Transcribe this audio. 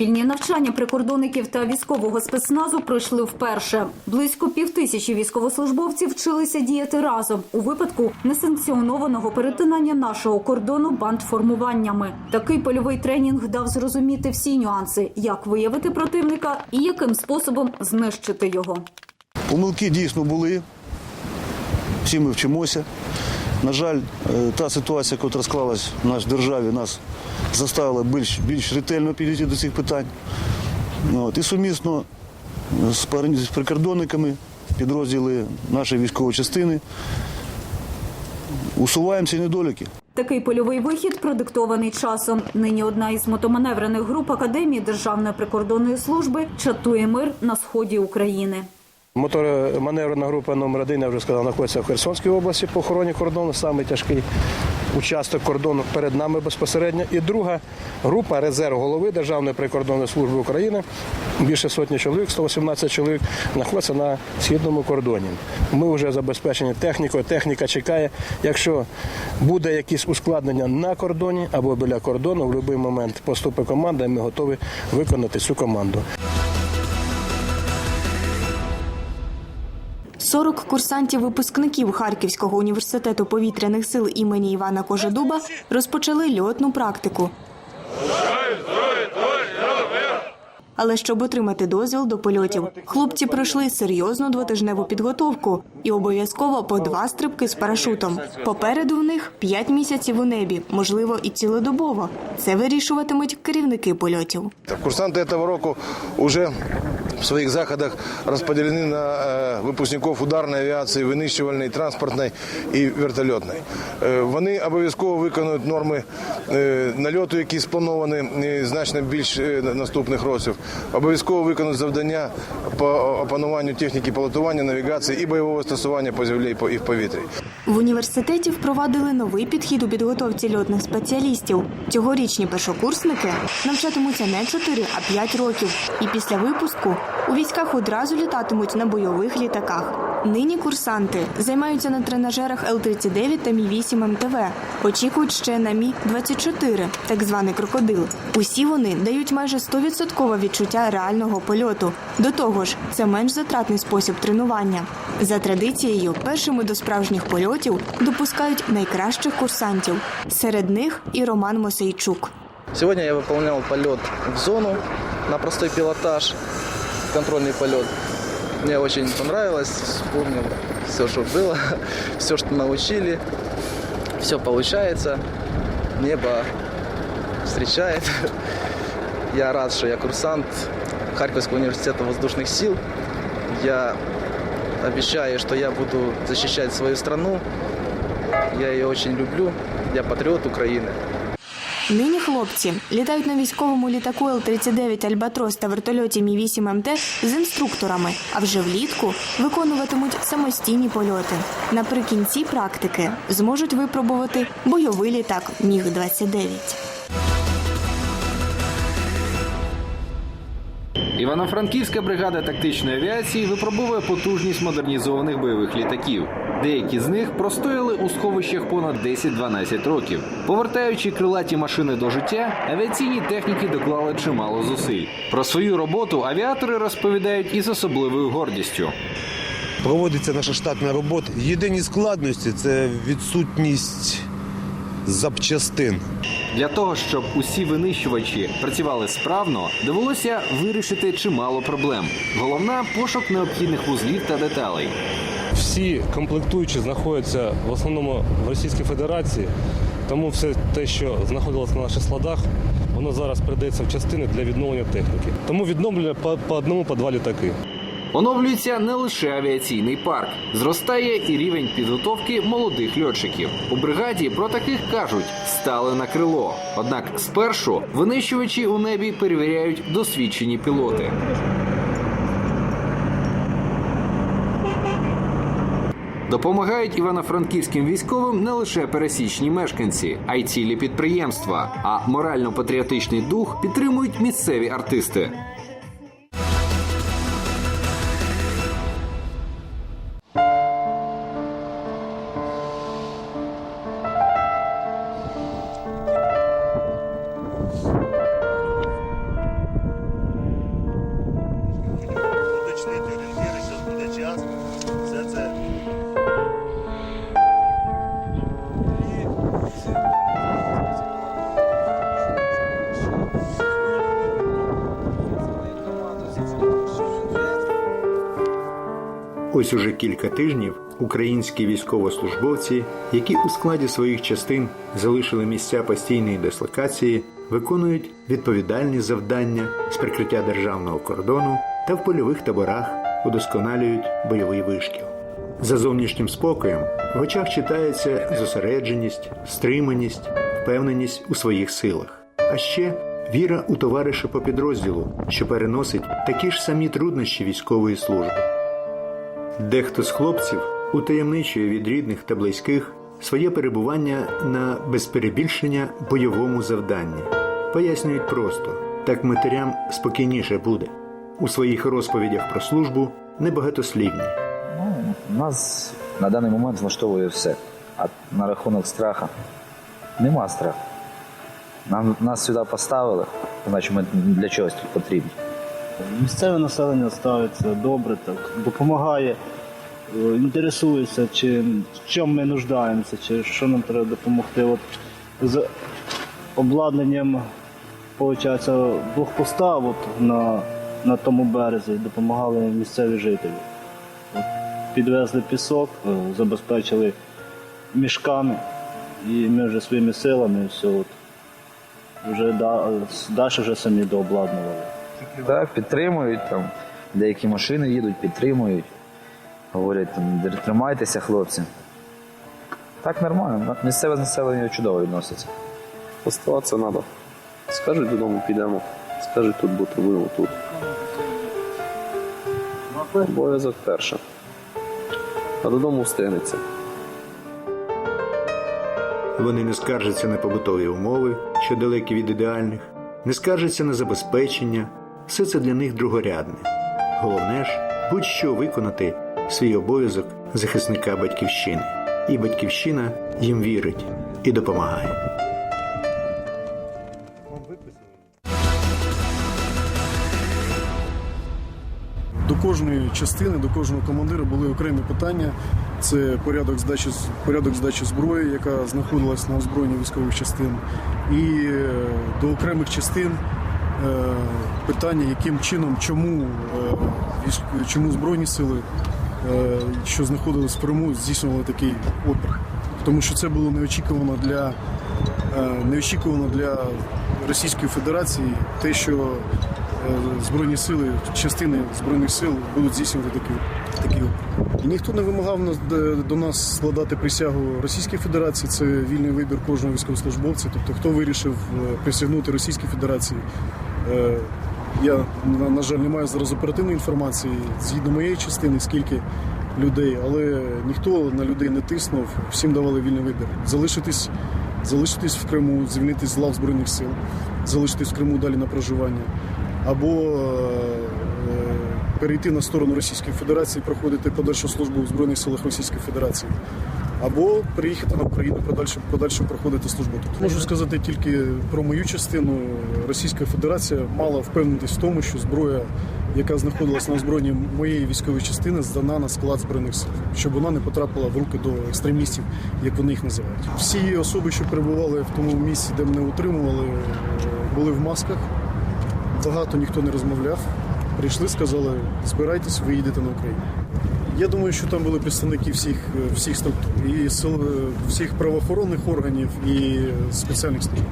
Спільні навчання прикордонників та військового спецназу пройшли вперше. Близько півтисячі військовослужбовців вчилися діяти разом у випадку несанкціонованого перетинання нашого кордону бандформуваннями. Такий польовий тренінг дав зрозуміти всі нюанси, як виявити противника і яким способом знищити його. Помилки дійсно були. Всі ми вчимося. На жаль, е, та ситуація, яка склалась в нашій державі, нас заставила більш, більш ретельно підійти до цих питань. От. І сумісно з прикордонниками, підрозділи нашої військової частини усуваємо ці недоліки. Такий польовий вихід продиктований часом. Нині одна із мотоманеврених груп Академії Державної прикордонної служби чатує мир на сході України. Мотороманеврена група номер 1 я вже сказав, знаходиться в Херсонській області по охороні кордону, саме тяжкий участок кордону перед нами безпосередньо. І друга група резерв голови Державної прикордонної служби України. Більше сотні чоловік, 118 чоловік, знаходиться на східному кордоні. Ми вже забезпечені технікою. Техніка чекає. Якщо буде якісь ускладнення на кордоні або біля кордону, в будь-який момент поступить команда, і ми готові виконати цю команду. 40 курсантів-випускників Харківського університету повітряних сил імені Івана Кожедуба розпочали льотну практику. Але щоб отримати дозвіл до польотів, хлопці пройшли серйозну двотижневу підготовку і обов'язково по два стрибки з парашутом. Попереду в них 5 місяців у небі, можливо, і цілодобово. Це вирішуватимуть керівники польотів. Курсанти этого року вже в своїх заходах розподілені на е, випускників ударної авіації, винищувальної, транспортної і вертольотної. Е, Вони обов'язково виконують норми е, нальоту, які сплановані значно більш наступних років. Обов'язково виконують завдання по опануванню техніки пілотування, навігації і бойового застосування по землі і в повітрі. В університеті впровадили новий підхід у підготовці льотних спеціалістів. Цьогорічні першокурсники навчатимуться не 4, а 5 років. І після випуску у військах одразу літатимуть на бойових літаках. Нині курсанти займаються на тренажерах Л-39 та Мі-8 МТВ. Очікують ще на Мі-24, так званий крокодил. Усі вони дають майже 100% відчуття реального польоту. До того ж, це менш затратний спосіб тренування. За традицією, першими до справжніх польотів допускають найкращих курсантів. Серед них і Роман Мосейчук. Сегодня я выполнял полет в зону на простой пилотаж, контрольный полет. Мне очень понравилось, вспомнил все, что было, все, что научили. Все получается, небо встречает. Я рад, что я курсант Харьковского университета воздушных сил. Я обещаю, что я буду защищать свою страну. Я ее очень люблю. Я патриот Украины. Нині хлопці літають на військовому літаку Л-39 Альбатрос та вертольоті Мі-8 МТ з інструкторами, а вже влітку виконуватимуть самостійні польоти. Наприкінці практики зможуть випробувати бойовий літак Міг-29. Івано-Франківська бригада тактичної авіації випробовує потужність модернізованих бойових літаків. Деякі з них простояли у сховищах понад 10-12 років. Повертаючи крилаті машини до життя, авіаційні техніки доклали чимало зусиль. Про свою роботу авіатори розповідають із особливою гордістю. Проводиться наша штатна робота. Єдині складності це відсутність запчастин. Для того щоб усі винищувачі працювали справно, довелося вирішити чимало проблем. Головна пошук необхідних вузлів та деталей. Всі комплектуючі знаходяться в основному в Російській Федерації, тому все те, що знаходилось на наших складах, воно зараз передається в частини для відновлення техніки. Тому відновлення по, по одному по два літаки. Оновлюється не лише авіаційний парк, зростає і рівень підготовки молодих льотчиків. У бригаді про таких кажуть стали на крило. Однак спершу винищувачі у небі перевіряють досвідчені пілоти. Допомагають івано-франківським військовим не лише пересічні мешканці, а й цілі підприємства. А морально-патріотичний дух підтримують місцеві артисти. Ось уже кілька тижнів українські військовослужбовці, які у складі своїх частин залишили місця постійної дислокації, виконують відповідальні завдання з прикриття державного кордону та в польових таборах удосконалюють бойовий вишкіл. За зовнішнім спокоєм в очах читається зосередженість, стриманість, впевненість у своїх силах, а ще віра у товариша по підрозділу, що переносить такі ж самі труднощі військової служби. Дехто з хлопців утаємничує від рідних та близьких своє перебування на без перебільшення бойовому завданні. Пояснюють просто так матерям спокійніше буде. У своїх розповідях про службу небагатослівні. Ну, нас на даний момент влаштовує все. А на рахунок страха нема страху. Нам, нас сюди поставили, значить ми для чогось тут потрібні. Місцеве населення ставиться добре, так, допомагає, е, інтересується, чи в чому ми нуждаємося, чи що нам треба допомогти. От з обладнанням, виходить, блокпоста от, на, на тому березі допомагали місцеві жителі. От, підвезли пісок, е, забезпечили мішками, і ми вже своїми силами все, от, вже да, далі вже самі дообладнували. Так, підтримують там. Деякі машини їдуть, підтримують. Говорять, там, тримайтеся, хлопці. Так нормально. Місцеве населення чудово відноситься. Оставатися треба. Скажуть додому, підемо. Скажуть тут бути, будемо тут. Обов'язок перше. А додому встигнеться. Вони не скаржаться на побутові умови, що далекі від ідеальних, не скаржаться на забезпечення. Все це для них другорядне. Головне ж, будь-що виконати свій обов'язок захисника батьківщини. І батьківщина їм вірить і допомагає. До кожної частини, до кожного командира були окремі питання. Це порядок здачі порядок здачі зброї, яка знаходилась на озброєнні військових частин, і е, до окремих частин питання, яким чином, чому е, чому збройні сили, е, що знаходились в Криму, здійснювали такий опір. Тому що це було неочікувано для е, неочікувано для Російської Федерації, те, що е, збройні сили, частини збройних сил будуть здійснювати такі, такі опір. Ніхто не вимагав нас до- нас складати присягу Російській Федерації. Це вільний вибір кожного військовослужбовця. Тобто, хто вирішив е, присягнути Російській Федерації. Е, Я на, жаль не маю зараз оперативної інформації згідно моєї частини, скільки людей, але ніхто на людей не тиснув, всім давали вільний вибір. Залишитись, залишитись в Криму, звільнитись з лав Збройних сил, залишитись в Криму далі на проживання, або е, перейти на сторону Російської Федерації, проходити подальшу службу в Збройних силах Російської Федерації. Або приїхати на Україну, подальше, подальше проходити службу тут. Можу сказати тільки про мою частину. Російська Федерація мала впевнитись в тому, що зброя, яка знаходилась на озброєнні моєї військової частини, здана на склад збройних сил, щоб вона не потрапила в руки до екстремістів, як вони їх називають. Всі особи, що перебували в тому місці, де мене утримували, були в масках. Багато ніхто не розмовляв. Прийшли, сказали, збирайтесь, ви їдете на Україну. Я думаю, що там були представники всіх, всіх структур, і сил, всіх правоохоронних органів, і спеціальних служб.